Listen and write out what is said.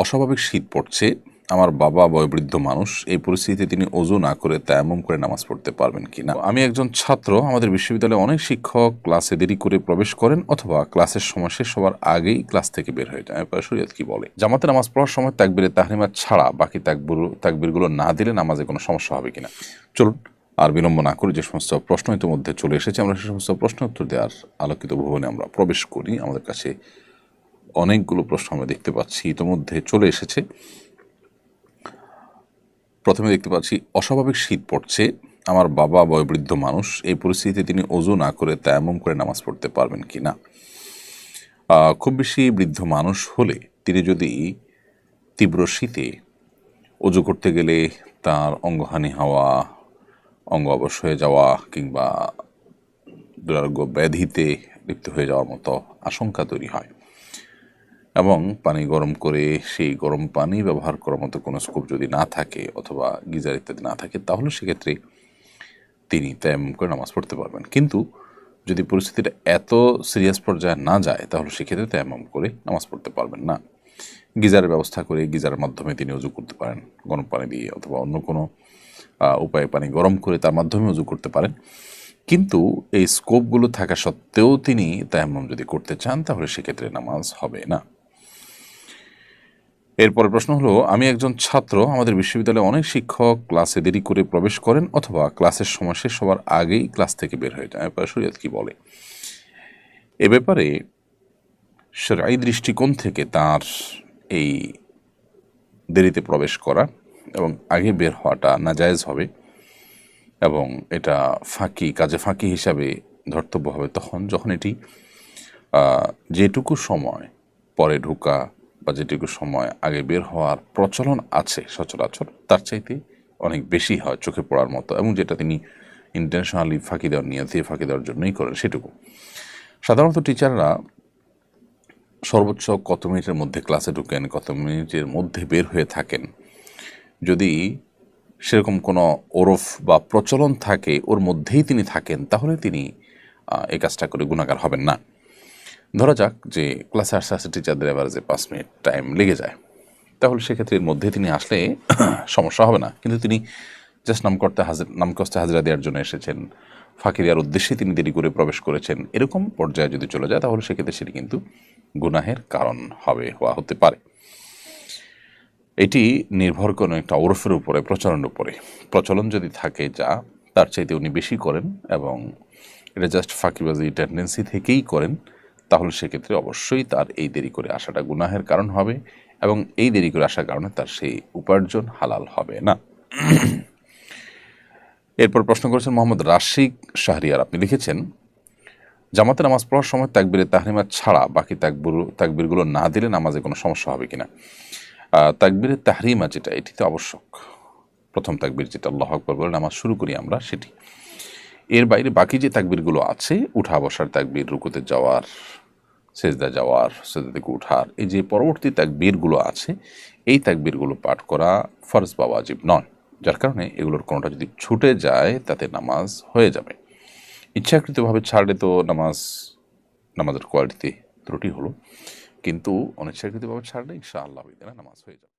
অস্বাভাবিক শীত পড়ছে, আমার বাবা বয়োবৃদ্ধ মানুষ, এই পরিস্থিতিতে তিনি অজু না করে তায়াম্মুম করে নামাজ পড়তে পারবেন কি না আমি একজন ছাত্র, আমাদের বিশ্ববিদ্যালয়ে অনেক শিক্ষক ক্লাসে দেরি করে প্রবেশ করেন অথবা ক্লাসের সময় শেষ হওয়ার আগেই ক্লাস থেকে বের হয়ে যায় শরীয়ত কি বলে? জামাতে নামাজ পড়ার সময় তাকবিরে তাহরিমা ছাড়া বাকি তাকবির, তাকবিরগুলো না দিলে নামাজে কোনো সমস্যা হবে কিনা? চলুন আর বিলম্ব না করে যে সমস্ত প্রশ্ন ইতিমধ্যে চলে এসেছে, আমরা সে সমস্ত প্রশ্ন উত্তর দেওয়ার আলোকিত ভবনে আমরা প্রবেশ করি। আমাদের কাছে অনেকগুলো প্রশ্ন আমরা দেখতে পাচ্ছি, ইতোমধ্যে চলে এসেছে। প্রথমে দেখতে পাচ্ছি, অস্বাভাবিক শীত পড়ছে, আমার বাবা বয়োবৃদ্ধ মানুষ, এই পরিস্থিতিতে তিনি অজু না করে তায়াম্মুম করে নামাজ পড়তে পারবেন কি না খুব বেশি বৃদ্ধ মানুষ হলে তিনি যদি তীব্র শীতে অজু করতে গেলে তার অঙ্গহানি হওয়া, অঙ্গ অবশ হয়ে যাওয়া কিংবা দুরারোগ্য ব্যাধিতে লিপ্ত হয়ে যাওয়ার মতো আশঙ্কা তৈরি হয়। এবং পানি গরম করে সেই গরম পানি ব্যবহার করার মতো কোনো স্কোপ যদি না থাকে অথবা গিজার ইত্যাদি না থাকে, তাহলে সেক্ষেত্রে তিনি তেম করে নামাজ পড়তে পারবেন। কিন্তু যদি পরিস্থিতিটা এত সিরিয়াস পর্যায়ে না যায়, তাহলে সেক্ষেত্রে তেমন করে নামাজ পড়তে পারবেন না। গিজারের ব্যবস্থা করে গিজারের মাধ্যমে তিনি উজু করতে পারেন, গরম পানি দিয়ে অথবা অন্য কোনো উপায়ে পানি গরম করে তার মাধ্যমে উজু করতে পারেন। কিন্তু এই স্কোপগুলো থাকা সত্ত্বেও তিনি তায়াম্মম যদি করতে চান, তাহলে সেক্ষেত্রে নামাজ হবে না। এরপরে প্রশ্ন হলো, আমি একজন ছাত্র, আমাদের বিশ্ববিদ্যালয়ে অনেক শিক্ষক ক্লাসে দেরি করে প্রবেশ করেন অথবা ক্লাসের সময় শেষ হওয়ার আগেই ক্লাস থেকে বের হয়ে যায়। শরীয়ত কি বলে? এ ব্যাপারে সেরাই দৃষ্টিকোণ থেকে তার এই দেরিতে প্রবেশ করা এবং আগে বের হওয়াটা নাজায়জ হবে এবং এটা ফাঁকি, কাজে ফাঁকি হিসাবে ধর্তব্য হবে তখন যখন এটি যেটুকু সময় পরে ঢোকা বা যেটুকু সময় আগে বের হওয়ার প্রচলন আছে সচরাচর, তার চাইতে অনেক বেশি হয় চোখে পড়ার মতো এবং যেটা তিনি ইন্টেনশনালি ফাঁকি দেওয়ার নিয়তে ফাঁকি দেওয়ার জন্যই করেন সেটুকু। সাধারণত টিচাররা সর্বোচ্চ কত মিনিটের মধ্যে ক্লাসে ঢুকেন, কত মিনিটের মধ্যে বের হয়ে থাকেন। যদি সেরকম কোনো ওরফ বা প্রচলন থাকে, ওর মধ্যেই তিনি থাকেন, তাহলে তিনি এই কাজটা করে গুণাগার হবেন না। ধরা যাক যে ক্লাসে আসতে আসতে টিচারদের অ্যাভারেজে পাঁচ মিনিট টাইম লেগে যায়। তাহলে সেক্ষেত্রে এর মধ্যে তিনি আসলে সমস্যা হবে না। কিন্তু তিনি জাস্ট নাম করতে হাজির নাম কষ্টে হাজিরা দেওয়ার জন্য এসেছেন। ফাঁকি দেওয়ার উদ্দেশ্যে তিনি দেরি করে প্রবেশ করেছেন। এরকম পর্যায়ে যদি চলে যায়, তাহলে সেক্ষেত্রে সেটি কিন্তু গুনাহের কারণ হবে, হওয়া হতে পারে। এটি নির্ভর করে একটা ওরফের উপরে, প্রচলনের উপরে। প্রচলন যদি থাকে যা, তার চাইতে উনি বেশি করেন এবং এটা জাস্ট ফাঁকিবাজি টেন্ডেন্সি থেকেই করেন তাহলে সেক্ষেত্রে অবশ্যই তার এই দেরি করে আসাটা গুনাহের কারণ হবে এবং এই দেরি করে আসার কারণে তার সেই উপার্জন হালাল হবে না। এরপর প্রশ্ন করেছেন মোহাম্মদ রাশিক শাহরিয়ার, আপনি লিখেছেন জামাতে নামাজ পড়ার সময় তাকবিরে তাহরিমা ছাড়া বাকি তাকবির, তাকবিরগুলো না দিলে নামাজে কোনো সমস্যা হবে কিনা? তাকবিরে তাহরিমা যেটা, এটিতে আবশ্যক। প্রথম তাকবির যেটা, আল্লাহ আকবর বলে নামাজ শুরু করি আমরা, সেটি। এর বাইরে বাকি যে তাকবিরগুলো আছে, উঠা বসার তাকবির, রুকুতে যাওয়ার সেজদা যাওয়ার, সেজদা থেকে উঠার, এই যে পরবর্তী তাকবীরগুলো আছে, এই তাকবীরগুলো পাঠ করা ফরজ বা ওয়াজিব নন যার কারণে এগুলোর কোনোটা যদি ছুটে যায়, তাতে নামাজ হয়ে যাবে। ইচ্ছাকৃতভাবে ছাড়লে তো নামাজ, নামাজের কোয়ালিটিতে ত্রুটি হলো। কিন্তু অনিচ্ছাকৃতভাবে ছাড়লে ইনশাআল্লাহ নামাজ হয়ে যাবে।